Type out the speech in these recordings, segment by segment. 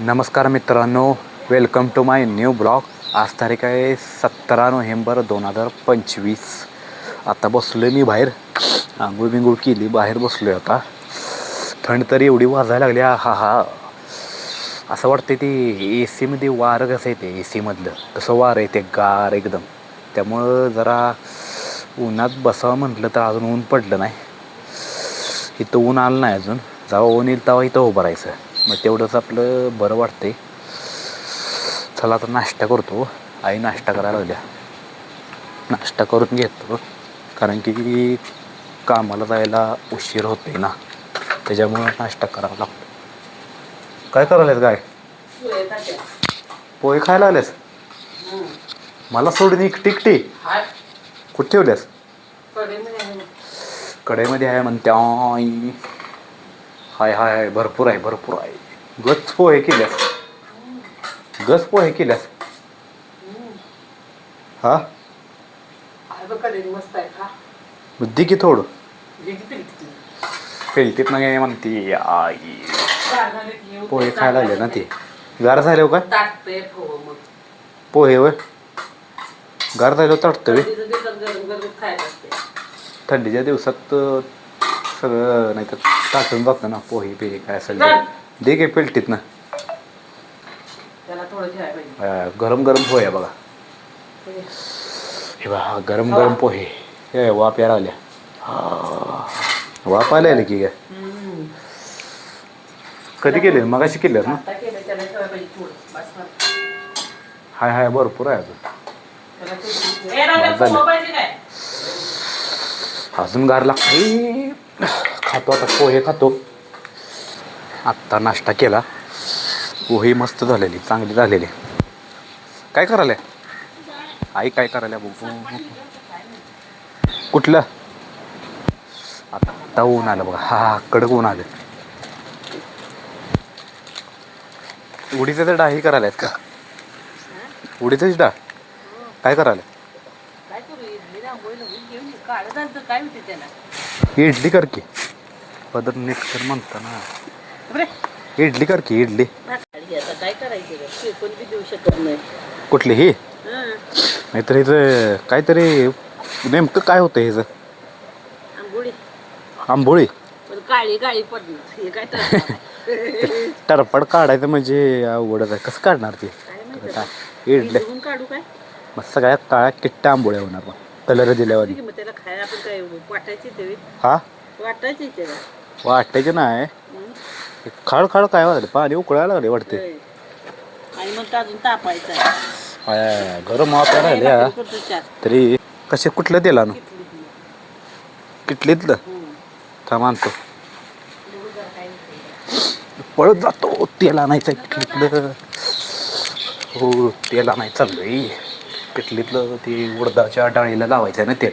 नमस्कार मित्रांनो welcome to my new blog आज तारीख आहे सतरा नोव्हेंबर दोन हजार पंचवीस. आता बसलो मी बाहेर. आंघोळ बिंघोळ केली बाहेर बसलो आहे आता. थंड तर एवढी वाजायला लागली हा हा असं वाटतं ते ए सीमध्ये वारं कसं येते ए सीमधलं तसं वारं येते गार एकदम. त्यामुळं जरा उन्हात बसावं म्हटलं तर अजून ऊन पडलं नाही. इथं ऊन आलं नाही अजून. जेव्हा ऊन येईल तेव्हा इथं उभं राहायचं. मग तेवढंच आपलं बरं वाटतंय. चला आता नाश्ता करतो. आई नाश्ता करायला लागल्या. नाश्ता करून घेतो. कारण की कामाला जायला उशीर होते ना. त्याच्यामुळं नाश्ता करावा लागतो. काय करायलास काय पोहे खायला आलेस मला सोडून एकटी एकटी कुठे ठेवल्यास? कडेमध्ये आहे म्हणते आई. हाय हाय हाय. भरपूर आहे भरपूर आहे. गच पोहे केल्यास? गच पोहे केल्यास? हा? मस्त आहे का बुद्धी की थोडं ना काय म्हणते आई. पोहे खायला आले ना ते. गार झाले हो काय हो पोहे वय गार झाले तटतं वे थंडीच्या दिवसात सगळं नाही तर टाकून जातं ना पोहे पे काय असेल. दे गे पेलटीत ना. त्याला थोडं ठेवायला पाहिजे. अं, गरम गरम पोहे बघा. हे बघा गरम गरम पोहे. हे वाप यायला आल्या हा. वाप आले की काय हम्म. कधी केले? मग अशी केले ना? आता केलं त्याला ठेवायला पाहिजे थोडं बस बस. हाय हाय भरपूर आहे अजून. त्याला थोडं- ए, राजा, झालं. पोहा पाहिजे काय? अजून गार लागते खातो आता पोहे खातो. आत्ता नाश्ता केला. पोहे मस्त झालेली चांगली झालेली. काय करायला आई काय करायला बघू कुठलं? आता ऊन आलं बघा. हा कडक ऊन आलं. उडीचं तर डाळ ही करायला आहेत का? उडीचंच डाळ? काय करायला इडली कर की. पदर नीट कर म्हणताना. इडली कर की इडली. आता काय करायचं रे? शेकून बी देऊ शकत नाही. कुठली ही. नाहीतर हिचं काहीतरी नेमकं काय होतं हिचं आंबोळी. पण काळी काळी पडणार हे काय तर टरपड काढायचं म्हणजे अवघडच आहे. कसं काढणार ते? काय इडले. भिजवून काढू काय? मग सगळ्या काळ्या किट्ट्या आंबोळ्या होणार मग. कलर दिल्यावर. ठीक आहे, मग त्याला खायला आपण काय वाटायची ते हा? वाटायची त्याला वाटायचे नाही. खाड खाड काय वाटलं पाणी उकळायला लागले वाटते होय. आणि मग तो अजून तापायचा आहे. आय, गरम वाप्या राहिल्या भाकरी करतो चार. तरी कसे कुठलं दिला ना. किटलीतलं हं. थांब आणतो बघू जरा काय होतंय. पळत जातो तेला नाही किटलीतलं हो तेला नाही चाललंय किटलीतलं ते उडदाच्या डाळीला लावायचं आहे ना तेल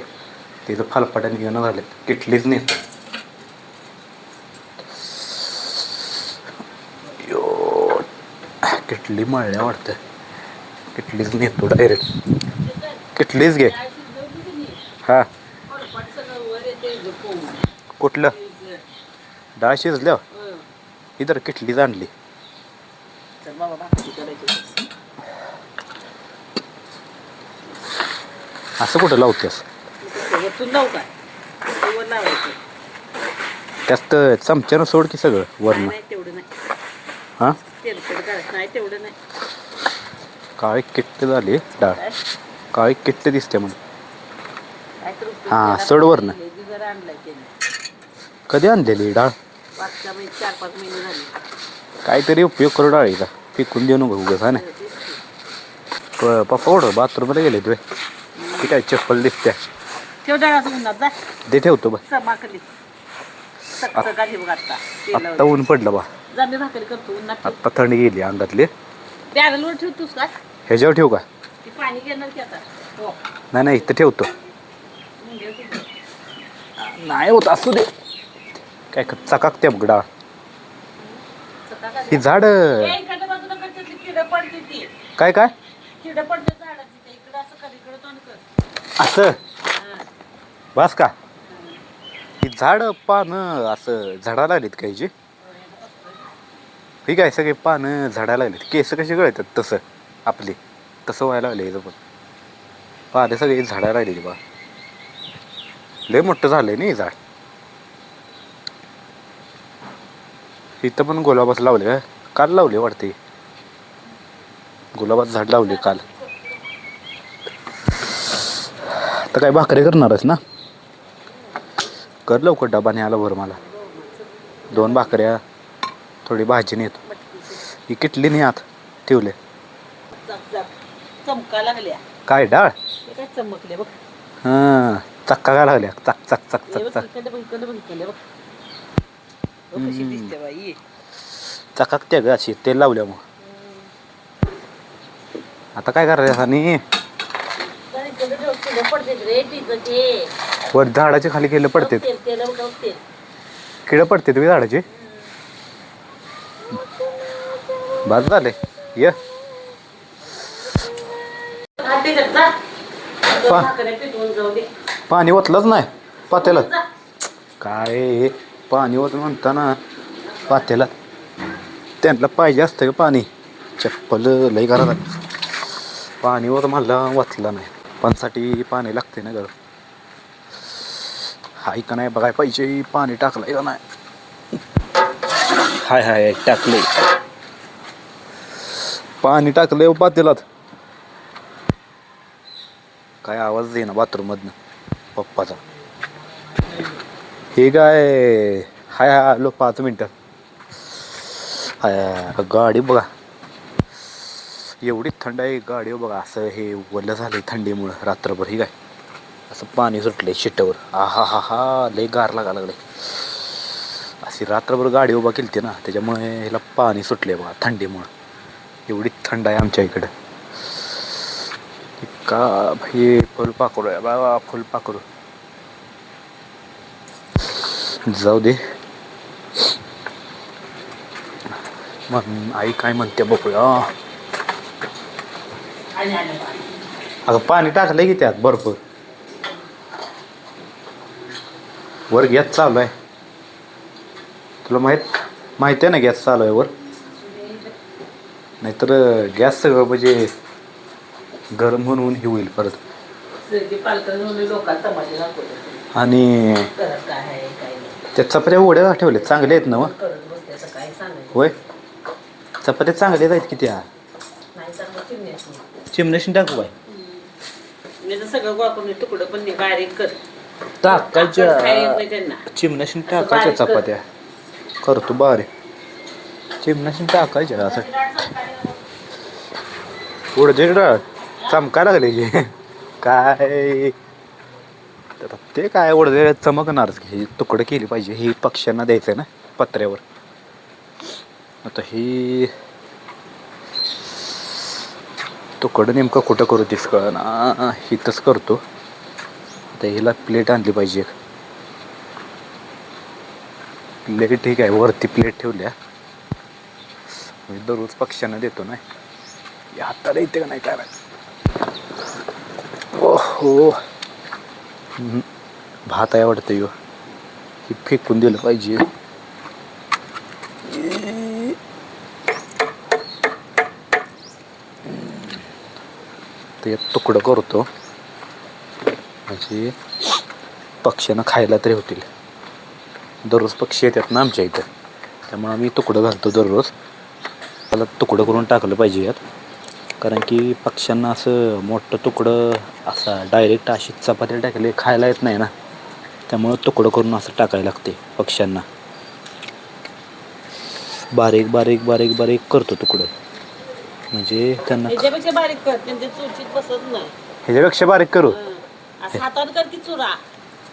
तिचं फालपाट्या निघणं झालं किटलीच नेत किटली मळल्या वाटतं किटलीच नेतो डायरेक्ट किटलीच घे. हां. हा कुठलं? डाळ शिजल्या? इतर किटलीच आणली. असं कुठं लावतेस? त्यात चमच्यानं सोड की सगळं वरण हां? तेलकट करायचं नाही तेवढं नाही. काळी किट्ट झाली डाळ काय? काळी किट्ट दिसते म्हणून काय हां, सोडवरनं. जरा आणलाय त्याने. कधी आणलेली डाळ? पाचच्या महिने चार पाच महिने झाले. काहीतरी उपयोग करू डाळीचा पिकून देऊ नको उगाच हा ना. की. प- पप्पा ओढ बाथरूममध्ये गेले तुझे ती काय चप्पल दिसते ठेव डाळाचं उन्हात जा. दे ठेवतो बा. समाकली सक्त का ठेव आता? आत्ता तेलावर ऊन पडलं बा. जा मी भाकरी करतो उन्हात ठेव. आत्ता थंडी गेली अंगातली. बॅरलवर ठेवतोस का? ह्याच्यावर ठेवू का? ती पाणी घेणार की आता? हो. नाही नाही इथं ठेवतो. मुंग्या? नाही होत असू दे. काय क- चकाकते बघ डाळ सकाळ का ही झाड. ए, इकडच्या बाजूला करते ती किडं पडते ती. काय काय? किडं पडते झाडाची ते इकडं असं कर इकडं तोंड कर. असं? हां. बस का? ही झाड पानं असं झाडाला आलीत काही जी ठीक आहे सगळे पानं झाडायला लागले केस कसे गळतात तसं आपली. तसं व्हायला लागले इथं पण पानं सगळी झाडायला लागली बा. लय मोठं झालंय नाही झाड. इथं पण गुलाबाच लावले का काल लावले वाटते गुलाबाचं झाड लावले काल. तर काय भाकरी करणारच ना? कर लवकर डबा आला भर मला. दोन भाकऱ्या. थोडी भाजी नेतो. ही किटली नाही आत ठेवले. चमका लागल्या. काय डाळ? हे काय चमकले बघ. हां चक्का काय लागल्या? चक चक चक चक चक. चकाक त्या ग अशी तेल लावल्या मग. आता काय करायचं आणि? वर झाडाच्या खाली गेलं पडते किड पडते तुम्ही झाडाचे? बाद झाले. ये. पा. पाणी ओतलंच नाही पात्याला जा. काय पाणी होत म्हणताना पात्याला त्यांना पाहिजे असतं का पाणी? चप्पल लई घरात. पाणी होत मला वाचलं नाही. पाण्यासाठी पाणी लागते ना घर हाय का नाही बघाय पाहिजे? पाणी टाकलंय का नाही? हाय हाय टाकले पाणी टाकलंय हो पातेलात. काय आवाज देईना ना बाथरूममधनं पप्पाचा. हे काय हाय हाय आलो पाच मिनटं. हाय गाडी बघा. एवढी थंड आहे गाडी हो बघा असं हे वल्ल झालंय थंडीमुळं रात्रभर ही काय? असं पाणी सुटलंय शिट्टावर. आहा हा हा हा लय गार लागा लागले अशी रात्रभर गाडी उभा केली ना त्याच्यामुळे ह्याला पाणी सुटले बघा थंडीमुळं. एवढी थंड आहे आमच्या इकडं. का भाई फुलपाखरू आहे. बाबा फुलपाखरू जाऊ दे. मग आई काय म्हणते बघूया. अगं पाणी टाकलंय की त्यात भरपूर. वर गॅस चालू आहे. तुला माहीत माहिती आहे ना गॅस चालू आहे वर? नाहीतर गॅस सगळं म्हणजे गरम होऊन हे होईल परत. आणि त्या चपात्या उड्या ठेवले चांगले आहेत ना होय? चपात्या चांगल्या आहेत की त्या? नाही तर मग चिमण्याची चिमण्याशी टाकू बाय सगळं तुकडं पण बारीक कर. टाकायच्या चिमण्याशी टाकायच्या बारीक. चपात्या. करतो बारे चिमण्याशी टाकायच्या असं. पुढं डाळ चमका लागले जे काय? तर ते काय ओढ चमकणारच हे ही तुकडं केली पाहिजे. ही पक्ष्यांना द्यायचं ना पत्र्यावर. आता ही तुकडं नेमकं कुठं करू तीच ना हिथंच करतो. आता हिला प्लेट आणली पाहिजे. प्लेट ठीक आहे वरती प्लेट ठेवल्या. म्हणजे दररोज पक्ष्यांना देतो ना या हाताला येते का नाही काय माहीत. ओहो. भात आहे वाटतं यो. हे फेकून दिलं पाहिजे. ते तुकडं करतो. म्हणजे पक्ष्यांना खायला तरी होतील. दररोज पक्षी येतात ना आमच्या इथं. त्यामुळे आम्ही तुकडं घालतो दररोज. त्याला तुकडं करून टाकलं पाहिजे यात. कारण की पक्ष्यांना असं मोठं तुकडं असा डायरेक्ट अशी चपाती टाकले खायला येत नाही ना. त्यामुळं तुकडं करून असं टाकायला लागते पक्ष्यांना. बारीक बारीक बारीक बारीक करतो तुकडं. म्हणजे त्यांना याच्यापेक्षा बारीक कर त्यांच्या चुरचीत बसत नाही. ह्याच्यापेक्षा बारीक करू. हं. असं हातानं कर की चुरा.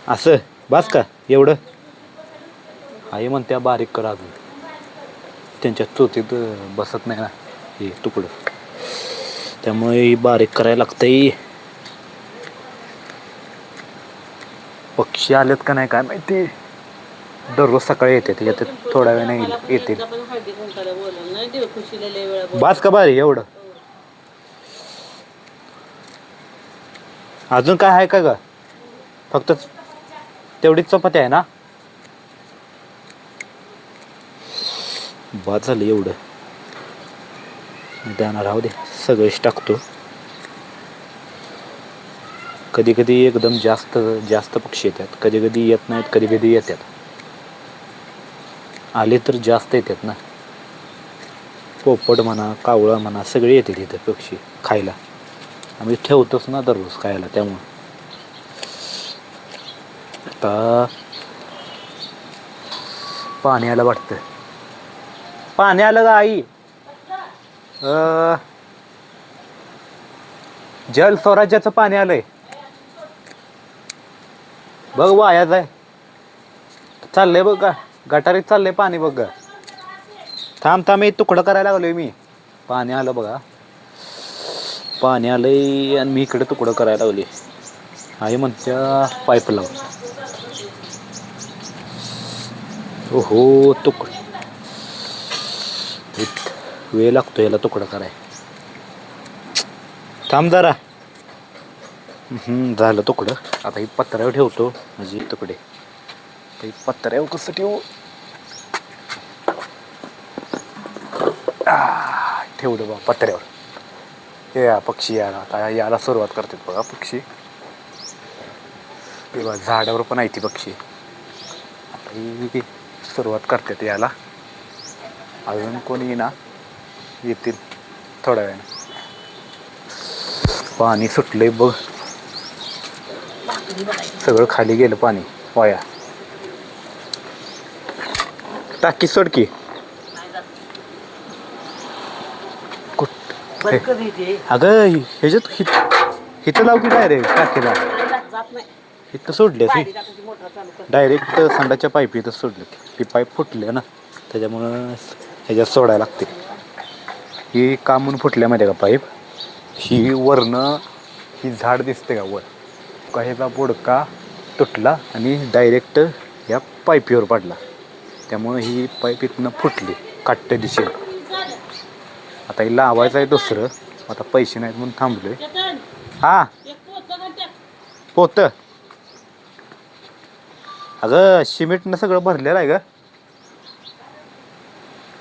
असं? बस का? एवढं? आई म्हणत्या बारीक करा अजून. त्यांच्या चोतीत बसत नाही ना हे तुकडं. त्यामुळे बारीक करायला लागतंय. पक्षी आलेत का नाही काय माहिती. दररोज सकाळी येतात येतात. थोड्या वेळ वेळाने येतील. बास का बारी एवढं? अजून काय आहे का ग? फक्त तेवढीच चपाती आहे ना? बाद झालं एवढं. त्यांना राहू दे. सगळेच टाकतो. कधी कधी एकदम जास्त जास्त पक्षी येतात. कधी कधी येत नाहीत कधी कधी येतात. आले तर जास्त येतात ना. पोपट म्हणा कावळा म्हणा सगळे येते तिथे पक्षी खायला. आम्ही ठेवतोच ना दररोज खायला त्यामुळं. आता पाणी आलं वाटतं. पाणी आलं का आई. जल स्वराज्याचं पाणी आलंय. बघ वाया जाय. चाललंय बघ का गटारीत चाललंय पाणी बघ ग. थांब थांब मी तुकडं करायला लागलोय मी. पाणी आलं बघा. पाणी आलंय आणि मी इकडे तुकडं करायला लागले आई म्हणत्या पाईप लाव. ओहो तुकड वेळ लागतो याला तुकडं कराय. थांब जरा. झालं तुकडं. आता ही पत्र्यावर ठेवतो. म्हणजे तुकडे. ही पत्र्यावर कसं ठेवू? ठेवलं बा पत्र्यावर. हे या पक्षी याला आता याला सुरुवात करतात बघा पक्षी. किंवा झाडावर पण आहे ती पक्षी. आता ही सुरुवात करतात यायला अजून कोणी ना येतील थोड्या वेळाने. पाणी सुटलंय बघ. सगळं खाली गेलं पाणी. वाया. टाकी सोडकी नाही कुठ? अगं ह्याच्यात हित हिथं लाव की डायरेक्ट टाकीला. इथं सोडले डायरेक्ट संडाच्या पाईप इथं सोडले ही पाईप फुटली ना त्याच्यामुळं ह्याच्यात सोडायला लागते. ही कामून म्हणून फुटल्यामध्ये का पाईप? ही वरनं ही झाड दिसते का वर? का ह्याचा बोडका तुटला आणि डायरेक्ट या पाईपीवर पडला. त्यामुळं ही पाईप इथनं फुटली काट्ट दिशेला आता ही लावायचं आहे दुसरं आता पैसे नाहीत म्हणून थांबलोय. हा. पोतं. पोत अगं सिमेंटनं सगळं भरलेलं आहे का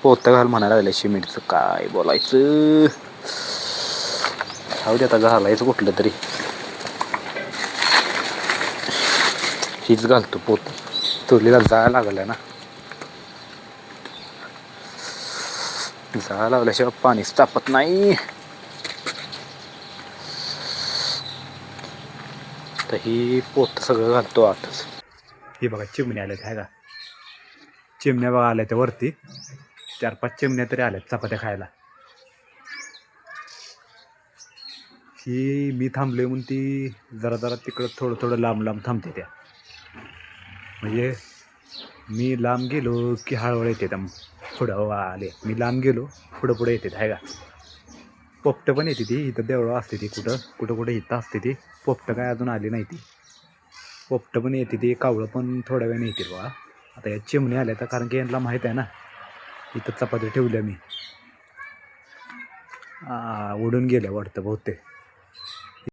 पोत घाल म्हणायला लागलं शिमेंटचं काय बोलायचं? जाऊ दे आता घालायचं कुठलं तरी. हीच घालतो पोत. चुलीला जायला लागलं ना. जायला लागल्याशिवाय पाणीच तापत नाही. तर ही पोत सगळं घालतो आतच. ही बघा चिमण्या आल्यात आहे का? चिमण्या बघा आल्या त्या वरती. चार पाच चिमण्या तरी आल्यात चपात्या खायला. ही मी थांबलोय म्हणून ती जरा जरा तिकडं थोडं थोडं लांब लांब थांबते त्या. म्हणजे मी लांब गेलो की हळूहळू येते त्या. पुढं आले. मी लांब गेलो पुढं पुढं येते आहे का? पोपटं पण येते ती. इथं देवळं असते ती कुठं? कुठं कुठं इथं असते ती. पोपटं काय अजून आली नाही ती. पोपटं पण येते ती. कावळं पण थोड्या वेळाने येतील बा आता या चिमणी आल्या तर कारण की यांना माहीत आहे ना इथं चपात्या ठेवल्या मी. ओढून गेल्या वाटतं बहुतेक.